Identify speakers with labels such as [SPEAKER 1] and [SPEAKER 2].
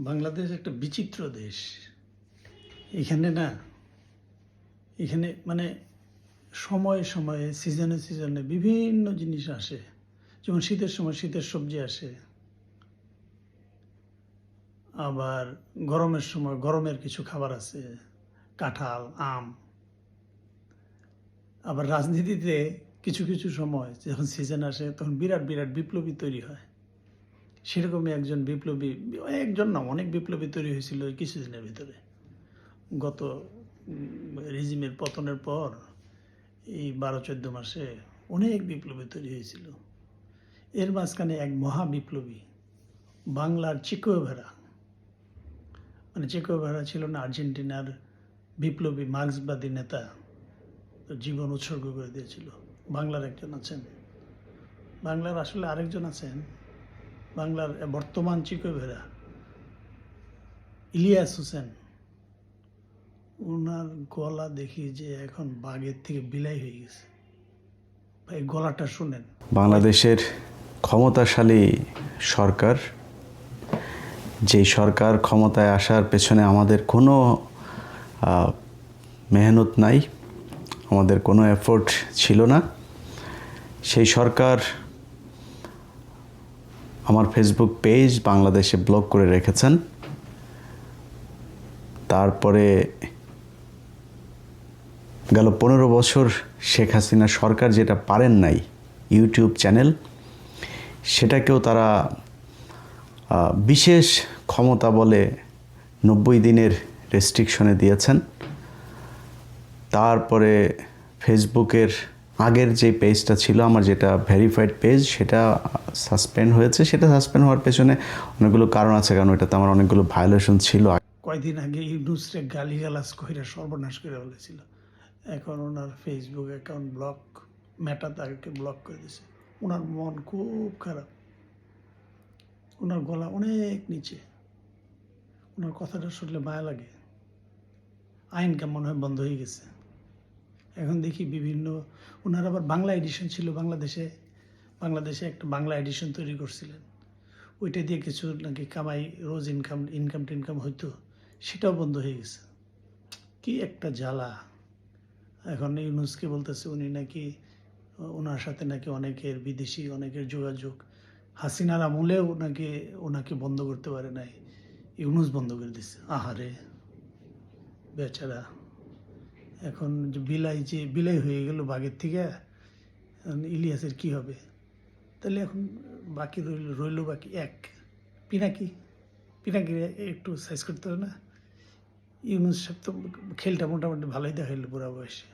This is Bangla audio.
[SPEAKER 1] বাংলাদেশ একটা বিচিত্র দেশ। এখানে না, এখানে মানে সময়ে সময়ে, সিজনে সিজনে বিভিন্ন জিনিস আসে। যেমন শীতের সময় শীতের সবজি আসে। আবার গরমের সময় গরমের কিছু খাবার আছে, কাঁঠাল, আম। আবার রাজনীতিতে কিছু কিছু সময় যখন সিজন আসে, তখন বিরাট বিরাট বিপ্লবী তৈরি হয়। সেরকমই একজন বিপ্লবী, একজন না, অনেক বিপ্লবী তৈরি হয়েছিল কিছুদিনের ভিতরে। গত রেজিমের পতনের পর, এই বারো চোদ্দ মাসে অনেক বিপ্লবী তৈরি হয়েছিল। এর মাঝখানে এক মহা বিপ্লবী, বাংলার চিকোভেরা মানে চেকোভেরা ছিল না, আর্জেন্টিনার বিপ্লবী মার্ক্সবাদী নেতা জীবন উৎসর্গ করে দিয়েছিল। বাংলার একজন আছেন। বাংলার আসলে আরেকজন আছেন বাংলার বর্তমান চিকোভেরা ইলিয়াস হোসেন ওনার গলা দেখি যে এখন বাঘের থেকে বিলাই হয়ে গেছে। ভাই, গলাটা শুনেন।
[SPEAKER 2] বাংলাদেশের ক্ষমতাশালী সরকার, যেই সরকার ক্ষমতায় আসার পেছনে আমাদের কোনো মেহনত নাই, আমাদের কোনো এফোর্ট ছিল না। সেই সরকার আমার ফেসবুক পেজ বাংলাদেশে ব্লক করে রেখেছেন। তারপরে গেল পনেরো বছর শেখ হাসিনা সরকার যেটা পারেন নাই ইউটিউব চ্যানেল সেটাকেও তারা বিশেষ ক্ষমতা বলে নব্বই দিনের রেস্ট্রিকশনে দিয়েছেন। তারপরে ফেসবুকের আগের যে পেজটা ছিল, আমার যেটা ভেরিফাইড পেজ সেটা সাসপেন্ড হয়েছে। সেটা সাসপেন্ড হওয়ার পেছনে অনেকগুলো কারণ আছে, কারণ ওটাতে আমার অনেকগুলো ভায়োলেশন ছিল।
[SPEAKER 1] কয়দিন আগে ইউনুসরে গালি গালাজ কইরা সর্বনাশ করে বলেছিল এখন ওনার ফেসবুক অ্যাকাউন্ট ব্লক মেটা তাকে ব্লক করে দিয়েছে ওনার মন খুব খারাপ। ওনার গলা অনেক নিচে। ওনার কথাটা শুনলে মায়া লাগে। আইন কেমন হয় বন্ধ হয়ে গেছে। এখন দেখি বিভিন্ন, ওনার আবার বাংলা এডিশন ছিল বাংলাদেশে বাংলাদেশে একটা বাংলা এডিশন তৈরি করছিলেন। ওইটা দিয়ে কিছু নাকি কামাই, রোজ ইনকাম ইনকাম টিনকাম হইতো, সেটাও বন্ধ হয়ে গেছে। কি একটা জ্বালা। এখন ইউনুসকে বলতেছে উনি নাকি, ওনার সাথে নাকি অনেকের বিদেশি, অনেকের যোগাযোগ। হাসিনার আমলেও নাকি ওনাকে বন্ধ করতে পারে নাই। ইউনুস বন্ধ করে দিছে। আহারে, বেচারা। এখন যে বিলাই যে বিলাই হয়ে গেল বাঘের থেকে ইলিয়াসের কি হবে? তাহলে এখন বাকি রইল রইল বাকি এক। পিনাকি পিনাকি একটু সাইজ করতে হবে না? ইউনুস সাহেব তো খেলটা মোটামুটি ভালোই দেখাইল বুড়া বয়সে।